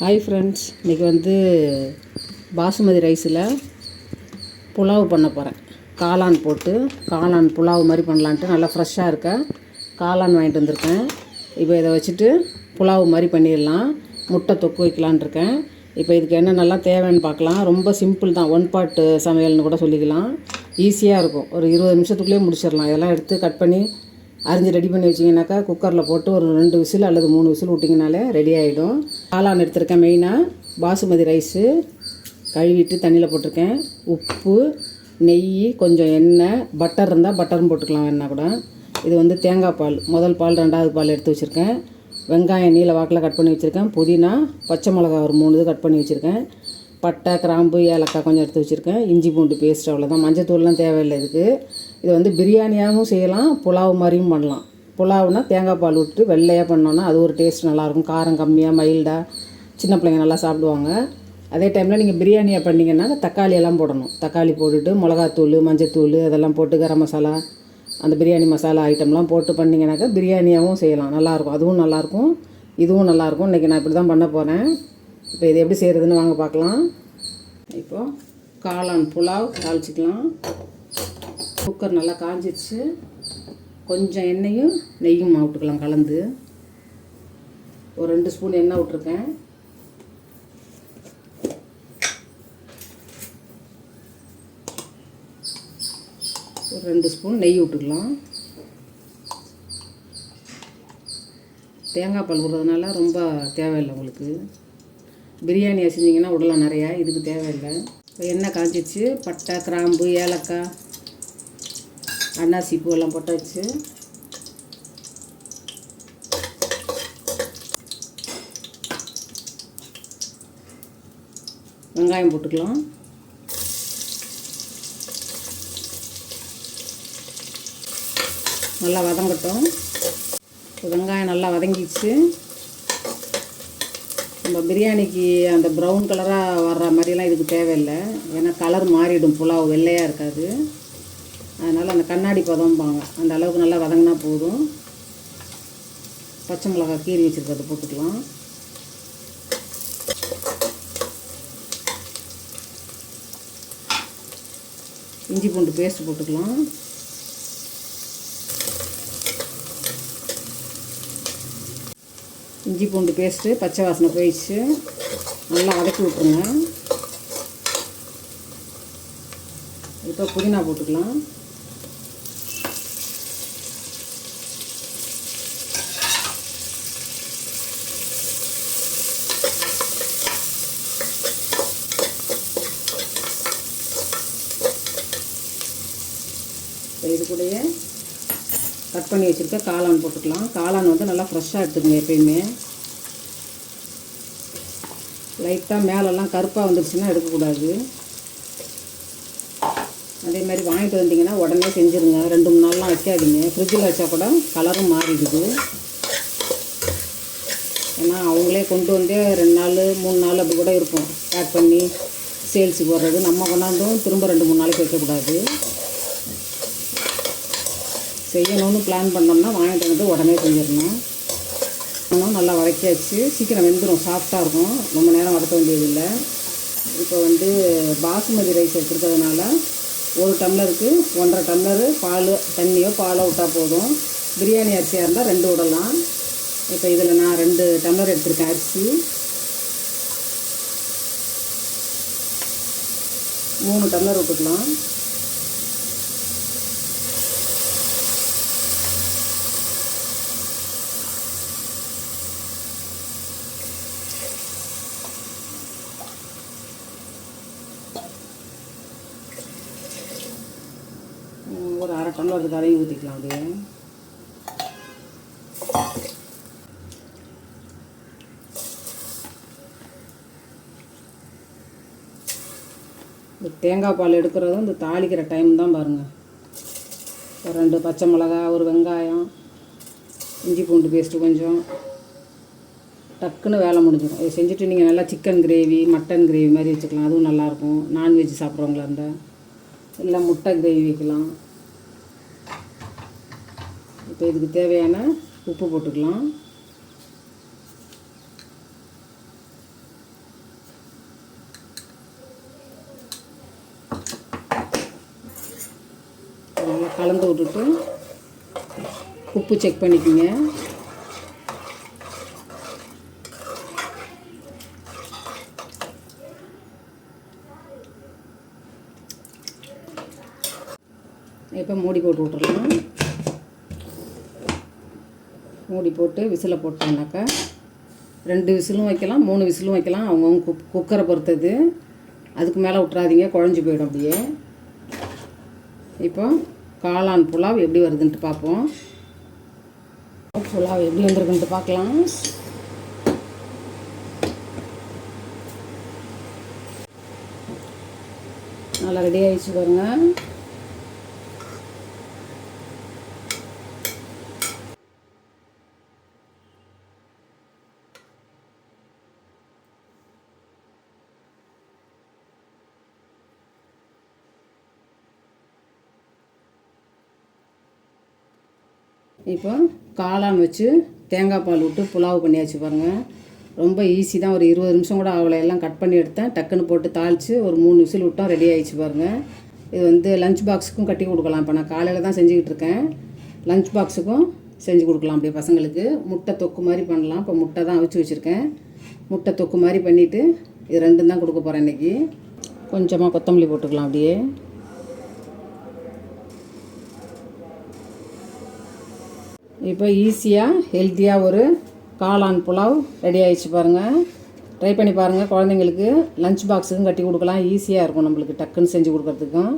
Hi friends இன்றைக்கி வந்து பாசுமதி ரைஸில் புலாவ் பண்ண போகிறேன் காளான் போட்டு காளான் புலாவ் மாதிரி பண்ணலான்ட்டு நல்லா ஃப்ரெஷ்ஷாக இருக்க. காளான் வாங்கிட்டு வந்திருக்கேன். இப்போ இதை வச்சுட்டு புலாவ் மாதிரி பண்ணிடலாம். முட்டை தொக்கு வைக்கலான் இருக்கேன். இப்போ இதுக்கு என்னென்னலாம் தேவைன்னு பார்க்கலாம். ரொம்ப சிம்பிள் தான். ஒன் பாட்டு சமையல்னு கூட சொல்லிக்கலாம். ஈஸியாக இருக்கும். ஒரு இருபது நிமிஷத்துக்குள்ளேயே முடிச்சிடலாம். இதெல்லாம் எடுத்து கட் பண்ணி அரிஞ்சு ரெடி பண்ணி வச்சிங்கனாக்கா குக்கரில் போட்டு ஒரு ரெண்டு விசில் அல்லது மூணு விசில் விட்டிங்கனாலே ரெடி ஆகிடும் காளான் எடுத்திருக்கேன் மெயினாக பாசுமதி ரைஸு கழுவிட்டு தண்ணியில் போட்டிருக்கேன். உப்பு நெய் கொஞ்சம் எண்ணெய் பட்டர் இருந்தால் பட்டரும் போட்டுக்கலாம் வேணா கூட. இது வந்து தேங்காய் பால் முதல் பால் ரெண்டாவது பால் எடுத்து வச்சுருக்கேன். வெங்காயம் நீல வாக்கில் கட் பண்ணி வச்சுருக்கேன். புதினா பச்சை மிளகா ஒரு மூணு இது கட் பண்ணி வச்சுருக்கேன். பட்டை கிராம்பு ஏலக்காய் கொஞ்சம் எடுத்து வச்சுருக்கேன். இஞ்சி பூண்டு பேஸ்ட் அவ்வளோதான் மஞ்சத்தூள்லாம் தேவையில்லை இதுக்கு. இதை வந்து பிரியாணியாகவும் செய்யலாம் புலாவ் மாதிரியும் பண்ணலாம். புலாவ்னா தேங்காய் பால் விட்டு வெள்ளையாக பண்ணோன்னா அது ஒரு டேஸ்ட் நல்லாயிருக்கும். காரம் கம்மியாக மைல்டாக சின்ன பிள்ளைங்க நல்லா சாப்பிடுவாங்க. அதே டைமில் நீங்கள் பிரியாணியாக பண்ணிங்கன்னா தக்காளி எல்லாம் போடணும். தக்காளி போட்டுட்டு மிளகாத்தூள் மஞ்சத்தூள் அதெல்லாம் போட்டு கரம் மசாலா அந்த பிரியாணி மசாலா ஐட்டம்லாம் போட்டு பண்ணிங்கனாக்கா பிரியாணியாகவும் செய்யலாம். நல்லாயிருக்கும். அதுவும் நல்லாயிருக்கும். இதுவும் நல்லாயிருக்கும். இன்றைக்கி நான் இப்படி தான் பண்ண போகிறேன் இப்போ இது எப்படி செய்கிறதுன்னு வாங்க பார்க்கலாம். இப்போது காளான் புலாவ் தாளிச்சிக்கலாம். குக்கர் நல்லா காஞ்சிடுச்சு கொஞ்சம் எண்ணெயும் நெய்யும் விட்டுக்கலாம் கலந்து. ஒரு ரெண்டு ஸ்பூன் எண்ணெய் விட்ருக்கேன் ஒரு ரெண்டு ஸ்பூன் நெய் விட்டுக்கலாம். தேங்காய் பால் விடுறதுனால ரொம்ப தேவையில்லை உங்களுக்கு. பிரியாணி செஞ்சிங்கன்னா விடலாம் நிறையா இதுக்கு தேவையில்லை. எண்ணெய் காஞ்சிச்சு பட்டை கிராம்பு ஏலக்காய் அன்னாசி பூவெல்லாம் போட்டாச்சு வெங்காயம் போட்டுக்கலாம். நல்லா வதங்கட்டும். வெங்காயம் நல்லா வதங்கிச்சு நம்ம பிரியாணிக்கு அந்த ப்ரௌன் கலராக வர்ற மாதிரிலாம் இதுக்கு தேவையில்லை. ஏன்னா கலர் மாறிடும் புலாவ் வெள்ளையாக இருக்காது. அதனால் அந்த கண்ணாடி பதம்பாங்க. அந்த அளவுக்கு நல்லா வதங்கினா போதும். பச்சை மிளகாய் கீறி வச்சுருக்கிறத போட்டுக்கலாம். இஞ்சி பூண்டு பேஸ்ட் போட்டுக்கலாம். இஞ்சி பூண்டு பேஸ்ட்டு பச்சை வாசனை போயிடுச்சு. நல்லா வதக்கி விட்டுருங்க. இப்போ புதினா போட்டுக்கலாம். கூடயே கட் பண்ணி வச்சுருக்க. காளான் போட்டுக்கலாம். காளான் வந்து நல்லா ஃப்ரெஷ்ஷாக எடுத்துக்கோங்க எப்பயுமே. லைட்டாக மேலெல்லாம் கருப்பாக வந்துருச்சுன்னா எடுக்கக்கூடாது. அதே மாதிரி வாங்கிட்டு வந்தீங்கன்னா உடனே செஞ்சுருங்க. ரெண்டு மூணு நாள்லாம் வைக்காதீங்க. ஃப்ரிட்ஜில் வச்சா கூட கலரும் மாறிடுது. ஏன்னா அவங்களே கொண்டு வந்தே ரெண்டு நாள் மூணு நாள் அப்படி கூட இருக்கும். பேக் பண்ணி சேல்ஸுக்கு வர்றது. நம்ம கொண்டாந்தும் திரும்ப ரெண்டு மூணு நாளைக்கு வைக்கக்கூடாது. செய்யணும்னு பிளான் பண்ணோம்னா வாங்கிட்டு வந்து உடனே செஞ்சிடணும். ஆனால் நல்லா வதக்கியாச்சு. சீக்கிரம் வெந்துடும் சாஃப்டாக இருக்கும். ரொம்ப நேரம் வதக்க வேண்டியதில்லை. இப்போ வந்து பாசுமதி ரைஸ் எடுத்துருக்கிறதுனால ஒரு டம்ளருக்கு ஒன்றரை டம்ளரு பால் தண்ணியோ பாலோ விட்டால் போதும். பிரியாணி அரிசியாக இருந்தால் ரெண்டு விடலாம். இப்போ இதில் நான் ரெண்டு டம்ளர் எடுத்திருக்கேன் அரிசி. மூணு டம்ளர் விட்டுக்கலாம். ஒரு அரை டம்ளர் அதுக்கு அதையும் ஊற்றிக்கலாம் அப்படியே. இந்த தேங்காய் பால் எடுக்கிறதும் இந்த தாளிக்கிற டைம் தான் பாருங்கள் ஒரு ரெண்டு பச்சை மிளகா ஒரு வெங்காயம் இஞ்சி பூண்டு பேஸ்ட்டு கொஞ்சம். டக்குன்னு வேலை முடிஞ்சிடும். இதை செஞ்சுட்டு நீங்கள் நல்லா சிக்கன் கிரேவி மட்டன் கிரேவி மாதிரி வச்சுக்கலாம். அதுவும் நல்லாயிருக்கும் நான்வெஜ் சாப்பிட்றவங்களா இருந்தால் இல்லை முட்டை கிரேவி வைக்கலாம். இப்போ இதுக்கு தேவையான உப்பு போட்டுக்கலாம். நல்லா கலந்து விட்டுட்டு உப்பு செக் பண்ணிக்கோங்க. இப்போ மூடி போட்டு விட்றலாம் மூடி போட்டு விசிலை போட்டோம்னாக்கா ரெண்டு விசிலும் வைக்கலாம் மூணு விசிலும் வைக்கலாம். அவங்கவுங்க குக் குக்கரை பொறுத்தது அதுக்கு மேலே விட்றாதீங்க குழஞ்சி போயிடும் அப்படியே. இப்போ காளான் புலாவ் எப்படி வருதுன்ட்டு பார்ப்போம். புலாவ் எப்படி வந்திருக்குன்ட்டு பார்க்கலாம். நல்லா ரெடி ஆகிடுச்சு பாருங்கள் இப்போ காளான் வச்சு தேங்காய் பால் விட்டு புலாவ் பண்ணியாச்சு பாருங்கள் ரொம்ப ஈஸி தான். ஒரு இருபது நிமிஷம் கூட அவளை எல்லாம் கட் பண்ணி எடுத்தேன். டக்குன்னு போட்டு தாளித்து ஒரு மூணு விசில் விட்டோம். ரெடி ஆயிடுச்சு பாருங்கள் இது வந்து லஞ்ச் பாக்ஸுக்கும் கட்டி கொடுக்கலாம். இப்போ நான் காலையில் தான் செஞ்சுக்கிட்டு இருக்கேன். லஞ்ச் பாக்ஸுக்கும் செஞ்சு கொடுக்கலாம். அப்படியே பசங்களுக்கு. முட்டை தொக்கு மாதிரி பண்ணலாம். இப்போ முட்டை தான் அவிச்சு வச்சுருக்கேன். முட்டை தொக்கு மாதிரி பண்ணிவிட்டு இது ரெண்டும் தான் கொடுக்க போகிறேன் இன்றைக்கி கொஞ்சமாக கொத்தமல்லி போட்டுக்கலாம் அப்படியே. இப்போ ஈஸியாக ஹெல்த்தியாக ஒரு காளான் புலாவ் ரெடி ஆயிடுச்சு பாருங்கள் ட்ரை பண்ணி பாருங்கள் குழந்தைங்களுக்கு. லஞ்ச் பாக்ஸுக்கும் கட்டி கொடுக்கலாம். ஈஸியாக இருக்கும் நம்மளுக்கு டக்குன்னு செஞ்சு கொடுக்கறதுக்கும்.